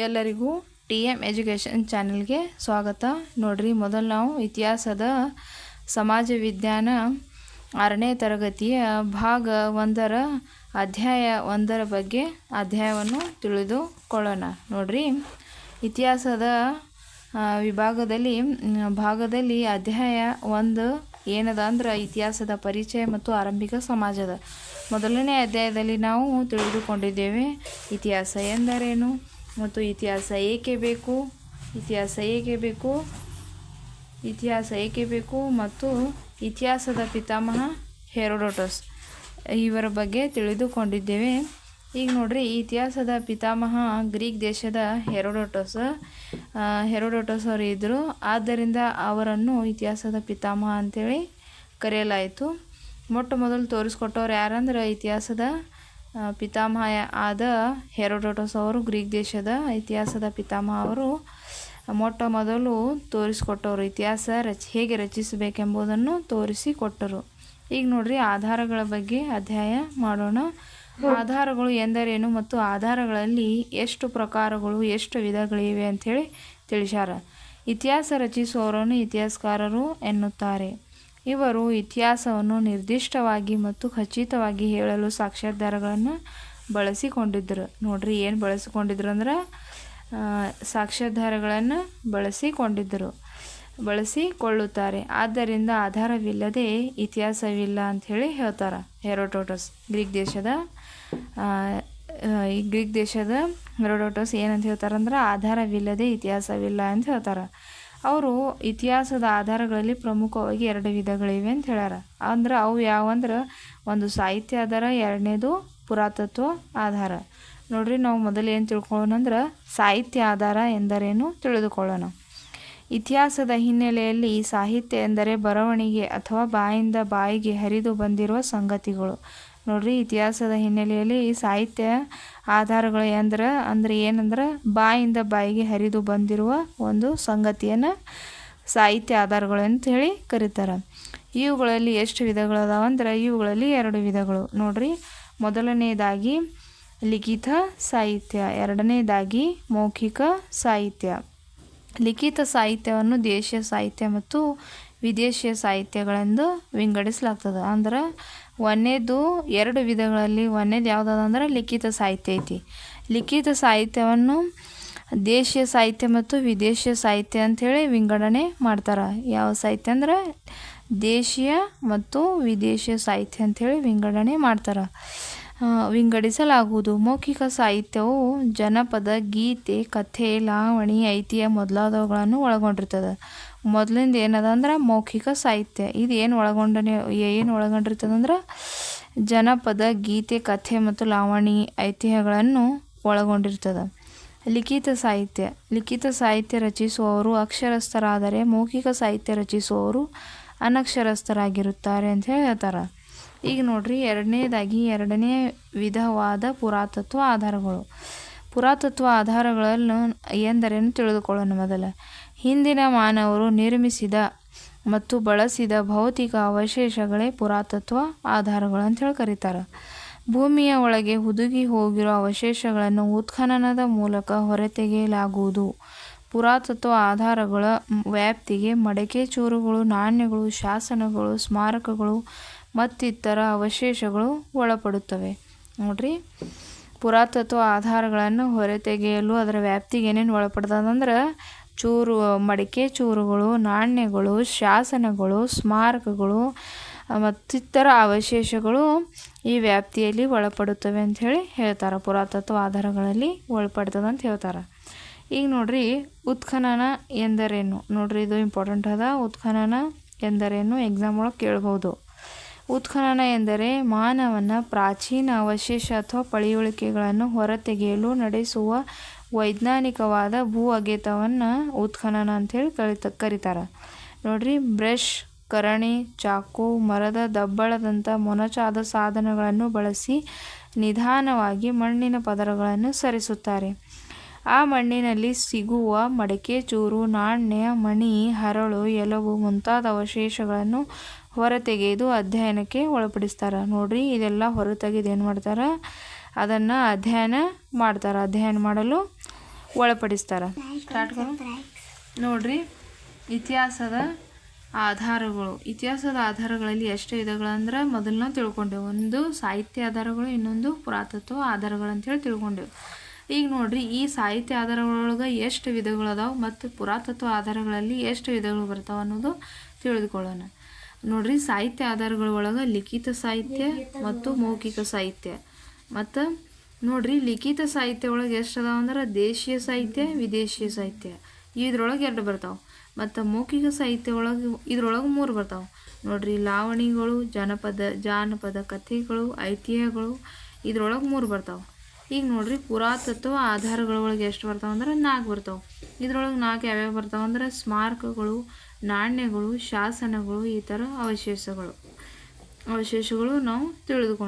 ಎಲ್ಲರಿಗೂ T M education ಚಾನೆಲ್ಗೆ ಸ್ವಾಗತ. ನೋಡ್ರಿ, ಮೊದಲು ನಾವು ಇತಿಹಾಸದ ಸಮಾಜ ವಿಜ್ಞಾನ ಆರನೇ ತರಗತಿಯ ಭಾಗ ಒಂದರ ಅಧ್ಯಾಯ ಒಂದರ ಬಗ್ಗೆ ಅಧ್ಯಾಯವನ್ನು ತಿಳಿದುಕೊಳ್ಳೋಣ. ನೋಡ್ರಿ, ಇತಿಹಾಸದ ವಿಭಾಗದಲ್ಲಿ, ಭಾಗದಲ್ಲಿ ಅಧ್ಯಾಯ ಒಂದು ಏನದ ಅಂದ್ರೆ ಇತಿಹಾಸದ ಪರಿಚಯ ಮತ್ತು ಆರಂಭಿಕ ಸಮಾಜದ. ಮೊದಲನೇ ಅಧ್ಯಾಯದಲ್ಲಿ ನಾವು ತಿಳಿದುಕೊಂಡಿದ್ದೇವೆ ಇತಿಹಾಸ ಎಂದರೇನು? ಮತ್ತು ಇತಿಹಾಸ ಏಕೆ ಬೇಕು? ಇತಿಹಾಸ ಏಕೆ ಬೇಕು? ಇತಿಹಾಸ ಏಕೆ ಬೇಕು? ಮತ್ತು ಇತಿಹಾಸದ ಪಿತಾಮಹ ಹೆರೋಡೋಟಸ್ ಇವರ ಬಗ್ಗೆ ತಿಳಿದುಕೊಂಡಿದ್ದೇವೆ. ಈಗ ನೋಡ್ರಿ, ಇತಿಹಾಸದ ಪಿತಾಮಹ ಗ್ರೀಕ್ ದೇಶದ ಹೆರೋಡೋಟಸ್. ಹೆರೋಡೋಟಸ್ ಅವರು ಇದ್ದರು ಆದ್ದರಿಂದ ಅವರನ್ನು ಇತಿಹಾಸದ ಪಿತಾಮಹ ಅಂತೇಳಿ ಕರೆಯಲಾಯಿತು. ಮೊಟ್ಟ ಮೊದಲು ತೋರಿಸ್ಕೊಟ್ಟವ್ರು ಯಾರಂದ್ರೆ ಇತಿಹಾಸದ ಪಿತಾಮಹ ಆದ ಹೆರೋಡೋಟಸ್ ಅವರು ಗ್ರೀಕ್ ದೇಶದ ಇತಿಹಾಸದ ಪಿತಾಮಹ ಅವರು ಮೊಟ್ಟ ಮೊದಲು ತೋರಿಸಿಕೊಟ್ಟವರು. ಇತಿಹಾಸ ರಚ, ಹೇಗೆ ರಚಿಸಬೇಕೆಂಬುದನ್ನು ತೋರಿಸಿಕೊಟ್ಟರು ಈಗ ನೋಡ್ರಿ, ಆಧಾರಗಳ ಬಗ್ಗೆ ಅಧ್ಯಾಯ ಮಾಡೋಣ. ಆಧಾರಗಳು ಎಂದರೇನು ಮತ್ತು ಆಧಾರಗಳಲ್ಲಿ ಎಷ್ಟು ಪ್ರಕಾರಗಳು, ಎಷ್ಟು ವಿಧಗಳಿವೆ ಅಂಥೇಳಿ ತಿಳಿಸ್ಯಾರ ಇತಿಹಾಸ ರಚಿಸುವವರನ್ನು ಇತಿಹಾಸಕಾರರು ಎನ್ನುತ್ತಾರೆ. ಇವರು ಇತಿಹಾಸವನ್ನು ನಿರ್ದಿಷ್ಟವಾಗಿ ಮತ್ತು ಖಚಿತವಾಗಿ ಹೇಳಲು ಸಾಕ್ಷ್ಯಾಧಾರಗಳನ್ನು ಬಳಸಿಕೊಂಡಿದ್ದರು ನೋಡ್ರಿ ಏನು ಬಳಸಿಕೊಂಡಿದ್ರು ಅಂದ್ರೆ ಸಾಕ್ಷ್ಯಾಧಾರಗಳನ್ನು ಬಳಸಿಕೊಂಡಿದ್ದರು ಬಳಸಿಕೊಳ್ಳುತ್ತಾರೆ. ಆದ್ದರಿಂದ ಆಧಾರವಿಲ್ಲದೆ ಇತಿಹಾಸವಿಲ್ಲ ಅಂಥೇಳಿ ಹೇಳ್ತಾರೆ ಹೆರೋಟೋಟಸ್ ಗ್ರೀಕ್ ದೇಶದ ಈ ಗ್ರೀಕ್ ದೇಶದ ಹೆರೋಡೋಟಸ್ ಏನಂತ ಹೇಳ್ತಾರೆ ಅಂದ್ರೆ ಆಧಾರವಿಲ್ಲದೆ ಇತಿಹಾಸವಿಲ್ಲ ಅಂತ ಹೇಳ್ತಾರೆ. ಅವರು ಇತಿಹಾಸದ ಆಧಾರಗಳಲ್ಲಿ ಪ್ರಮುಖವಾಗಿ ಎರಡು ವಿಧಗಳಿವೆ ಅಂತ ಹೇಳ್ಯಾರ. ಅಂದ್ರೆ ಅವು ಯಾವಂದ್ರೆ ಒಂದು ಸಾಹಿತ್ಯ ಆಧಾರ, ಎರಡನೇದು ಪುರಾತತ್ವ ಆಧಾರ. ನೋಡ್ರಿ ನಾವು ಮೊದಲು ಏನು ತಿಳ್ಕೊಳ್ಳೋಣ ಅಂದ್ರೆ ಸಾಹಿತ್ಯ ಆಧಾರ ಎಂದರೇನು ತಿಳಿದುಕೊಳ್ಳೋಣ. ಇತಿಹಾಸದ ಹಿನ್ನೆಲೆಯಲ್ಲಿ ಸಾಹಿತ್ಯ ಎಂದರೆ ಬರವಣಿಗೆ ಅಥವಾ ಬಾಯಿಂದ ಬಾಯಿಗೆ ಹರಿದು ಬಂದಿರುವ ಸಂಗತಿಗಳು. ನೋಡ್ರಿ ಇತಿಹಾಸದ ಹಿನ್ನೆಲೆಯಲ್ಲಿ ಸಾಹಿತ್ಯ ಆಧಾರಗಳು ಎಂದ್ರೆ, ಅಂದ್ರೆ ಏನಂದ್ರೆ, ಬಾಯಿಂದ ಬಾಯಿಗೆ ಹರಿದು ಬಂದಿರುವ ಒಂದು ಸಂಗತಿಯನ್ನು ಸಾಹಿತ್ಯ ಆಧಾರಗಳು ಅಂತ ಹೇಳಿ ಕರೀತಾರೆ. ಇವುಗಳಲ್ಲಿ ಎಷ್ಟು ವಿಧಗಳದಾವ ಅಂದ್ರೆ, ಇವುಗಳಲ್ಲಿ ಎರಡು ವಿಧಗಳು. ನೋಡ್ರಿ, ಮೊದಲನೇದಾಗಿ ಲಿಖಿತ ಸಾಹಿತ್ಯ, ಎರಡನೇದಾಗಿ ಮೌಖಿಕ ಸಾಹಿತ್ಯ. ಲಿಖಿತ ಸಾಹಿತ್ಯವನ್ನು ದೇಶೀಯ ಸಾಹಿತ್ಯ ಮತ್ತು ವಿದೇಶೀಯ ಸಾಹಿತ್ಯಗಳೆಂದು ವಿಂಗಡಿಸಲಾಗ್ತದೆ. ಅಂದ್ರೆ ಒಂದನೇದು ಎರಡು ವಿಧಗಳಲ್ಲಿ, ಒಂದೇದು ಯಾವುದದ ಅಂದ್ರೆ ಲಿಖಿತ ಸಾಹಿತ್ಯ ಐತಿ. ಲಿಖಿತ ಸಾಹಿತ್ಯವನ್ನು ದೇಶೀಯ ಸಾಹಿತ್ಯ ಮತ್ತು ವಿದೇಶೀಯ ಸಾಹಿತ್ಯ ಅಂಥೇಳಿ ವಿಂಗಡಣೆ ಮಾಡ್ತಾರೆ. ಯಾವ ಸಾಹಿತ್ಯ ಅಂದ್ರೆ ದೇಶೀಯ ಮತ್ತು ವಿದೇಶೀಯ ಸಾಹಿತ್ಯ ಅಂಥೇಳಿ ವಿಂಗಡಣೆ ಮಾಡ್ತಾರೆ. ವಿಂಗಡಿಸಲಾಗುವುದು. ಮೌಖಿಕ ಸಾಹಿತ್ಯವು ಜನಪದ, ಗೀತೆ, ಕಥೆ, ಲಾವಣಿ, ಐತಿಹ್ಯ ಮೊದಲಾದವುಗಳನ್ನು ಒಳಗೊಂಡಿರ್ತದೆ. ಮೊದಲಿಂದ ಏನದ ಅಂದ್ರೆ ಮೌಖಿಕ ಸಾಹಿತ್ಯ. ಇದು ಏನು ಒಳಗೊಂಡನೆ, ಏನು ಒಳಗೊಂಡಿರ್ತದಂದ್ರೆ ಜನಪದ, ಗೀತೆ, ಕಥೆ ಮತ್ತು ಲಾವಣಿ ಐತಿಹ್ಯಗಳನ್ನು ಒಳಗೊಂಡಿರ್ತದೆ. ಲಿಖಿತ ಸಾಹಿತ್ಯ. ಲಿಖಿತ ಸಾಹಿತ್ಯ ರಚಿಸುವವರು ಅಕ್ಷರಸ್ಥರಾದರೆ ಮೌಖಿಕ ಸಾಹಿತ್ಯ ರಚಿಸುವವರು ಅನಕ್ಷರಸ್ಥರಾಗಿರುತ್ತಾರೆ ಅಂತ ಹೇಳಿ ಹೇಳ್ತಾರೆ. ಈಗ ನೋಡ್ರಿ, ಎರಡನೇದಾಗಿ ಎರಡನೇ ವಿಧವಾದ ಪುರಾತತ್ವ ಆಧಾರಗಳು. ಪುರಾತತ್ವ ಆಧಾರಗಳನ್ನು ಎಂದರೇನು ತಿಳಿದುಕೊಳ್ಳೋಣ ಮೊದಲ? ಹಿಂದಿನ ಮಾನವರು ನಿರ್ಮಿಸಿದ ಮತ್ತು ಬಳಸಿದ ಭೌತಿಕ ಅವಶೇಷಗಳೇ ಪುರಾತತ್ವ ಆಧಾರಗಳು ಅಂತ ಹೇಳಿ ಕರೀತಾರೆ. ಭೂಮಿಯ ಒಳಗೆ ಹುದುಗಿ ಹೋಗಿರೋ ಅವಶೇಷಗಳನ್ನು ಉತ್ಖನನದ ಮೂಲಕ ಹೊರತೆಗೆಯಲಾಗುವುದು. ಪುರಾತತ್ವ ಆಧಾರಗಳ ವ್ಯಾಪ್ತಿಗೆ ಮಡಕೆ ಚೂರುಗಳು, ನಾಣ್ಯಗಳು, ಶಾಸನಗಳು, ಸ್ಮಾರಕಗಳು ಮತ್ತಿತರ ಅವಶೇಷಗಳು ಒಳಪಡುತ್ತವೆ. ನೋಡ್ರಿ. ಪುರಾತತ್ವ ಆಧಾರಗಳನ್ನು ಹೊರತೆಗೆಯಲು ಅದರ ವ್ಯಾಪ್ತಿಗೆ ಏನೇನು ಒಳಪಡ್ತದಂದ್ರೆ ಚೂರು ಮಡಿಕೆ ಚೂರುಗಳು, ನಾಣ್ಯಗಳು, ಶಾಸನಗಳು, ಸ್ಮಾರಕಗಳು ಮತ್ತಿತರ ಅವಶೇಷಗಳು ಈ ವ್ಯಾಪ್ತಿಯಲ್ಲಿ ಒಳಪಡುತ್ತವೆ ಅಂತ ಹೇಳಿ ಹೇಳ್ತಾರೆ. ಪುರಾತತ್ವ ಆಧಾರಗಳಲ್ಲಿ ಒಳಪಡ್ತದೆ ಅಂತ ಹೇಳ್ತಾರೆ. ಈಗ ನೋಡ್ರಿ, ಉತ್ಖನನ ಎಂದರೇನು? ನೋಡ್ರಿ, ಇದು ಇಂಪಾರ್ಟೆಂಟ್ ಅದ. ಉತ್ಖನನ ಎಂದರೇನು? ಎಕ್ಸಾಮ್ ಒಳಗೆ ಕೇಳ್ಬೋದು. ಉತ್ಖನನ ಎಂದರೆ ಮಾನವನ ಪ್ರಾಚೀನ ಅವಶೇಷ ಅಥವಾ ಪಳೆಯುಳಿಕೆಗಳನ್ನು ಹೊರತೆಗೆಯಲು ನಡೆಸುವ ವೈಜ್ಞಾನಿಕವಾದ ಭೂ ಅಗೆತವನ್ನು ಉತ್ಖನನ ಅಂಥೇಳಿ ಕರಿತ, ಕರೀತಾರೆ. ನೋಡ್ರಿ, ಬ್ರಷ್, ಕರಣಿ, ಚಾಕು, ಮರದ ದಬ್ಬಳದಂಥ ಮೊನಚಾದ ಸಾಧನಗಳನ್ನು ಬಳಸಿ ನಿಧಾನವಾಗಿ ಮಣ್ಣಿನ ಪದರಗಳನ್ನು ಸರಿಸುತ್ತಾರೆ. ಆ ಮಣ್ಣಿನಲ್ಲಿ ಸಿಗುವ ಮಡಕೆ, ಚೂರು, ನಾಣ್ಯ, ಮಣಿ, ಹರಳು, ಎಲುಬು ಮುಂತಾದ ಅವಶೇಷಗಳನ್ನು ಹೊರತೆಗೆದು ಅಧ್ಯಯನಕ್ಕೆ ಒಳಪಡಿಸ್ತಾರೆ. ನೋಡ್ರಿ ಇದೆಲ್ಲ ಹೊರತೆಗೆದು ಏನು ಮಾಡ್ತಾರೆ? ಅದನ್ನು ಅಧ್ಯಯನ ಮಾಡ್ತಾರೆ. ಅಧ್ಯಯನ ಮಾಡಲು ಒಳಪಡಿಸ್ತಾರೆ. ನೋಡಿರಿ ನೋಡ್ರಿ ಇತಿಹಾಸದ ಆಧಾರಗಳು. ಇತಿಹಾಸದ ಆಧಾರಗಳಲ್ಲಿ ಎಷ್ಟು ವಿಧಗಳಂದ್ರೆ ಮೊದಲನ್ನ ತಿಳ್ಕೊಂಡೆವು. ಒಂದು ಸಾಹಿತ್ಯ ಆಧಾರಗಳು ಇನ್ನೊಂದು ಪುರಾತತ್ವ ಆಧಾರಗಳು ಅಂತೇಳಿ ತಿಳ್ಕೊಂಡೆವು. ಈಗ ನೋಡ್ರಿ ಈ ಸಾಹಿತ್ಯ ಆಧಾರಗಳೊಳಗೆ ಎಷ್ಟು ವಿಧಗಳು ಅದಾವೆ ಮತ್ತು ಪುರಾತತ್ವ ಆಧಾರಗಳಲ್ಲಿ ಎಷ್ಟು ವಿಧಗಳು ಬರ್ತಾವೆ ಅನ್ನೋದು ತಿಳಿದುಕೊಳ್ಳೋಣ. ನೋಡ್ರಿ, ಸಾಹಿತ್ಯ ಆಧಾರಗಳ ಒಳಗೆ ಲಿಖಿತ ಸಾಹಿತ್ಯ ಮತ್ತು ಮೌಖಿಕ ಸಾಹಿತ್ಯ. ಮತ್ತು ನೋಡ್ರಿ, ಲಿಖಿತ ಸಾಹಿತ್ಯ ಒಳಗೆ ಎಷ್ಟು ಅದಾವ ಅಂದ್ರೆ ದೇಶೀಯ ಸಾಹಿತ್ಯ, ವಿದೇಶೀಯ ಸಾಹಿತ್ಯ. ಇದ್ರೊಳಗೆ ಎರಡು ಬರ್ತಾವೆ. ಮತ್ತು ಮೌಖಿಕ ಸಾಹಿತ್ಯ ಒಳಗೆ, ಇದ್ರೊಳಗೆ ಮೂರು ಬರ್ತಾವೆ. ನೋಡ್ರಿ, ಲಾವಣಿಗಳು, ಜನಪದ, ಜಾನಪದ ಕಥೆಗಳು, ಐತಿಹ್ಯಗಳು, ಇದ್ರೊಳಗೆ ಮೂರು ಬರ್ತಾವೆ. ಈಗ ನೋಡ್ರಿ ಪುರಾತತ್ವ ಆಧಾರಗಳ ಒಳಗೆ ಎಷ್ಟು ಬರ್ತಾವ ಅಂದ್ರೆ ನಾಲ್ಕು ಬರ್ತಾವೆ. ಇದ್ರೊಳಗೆ ನಾಲ್ಕು ಯಾವ್ಯಾವ ಬರ್ತಾವೆ ಅಂದ್ರೆ ಸ್ಮಾರಕಗಳು, ನಾಣ್ಯಗಳು, ಶಾಸನಗಳು ಈ ಥರ ಅವಶೇಷಗಳು. ಅವಶೇಷಗಳು ನಾವು ತಿಳಿದುಕೊಂಡು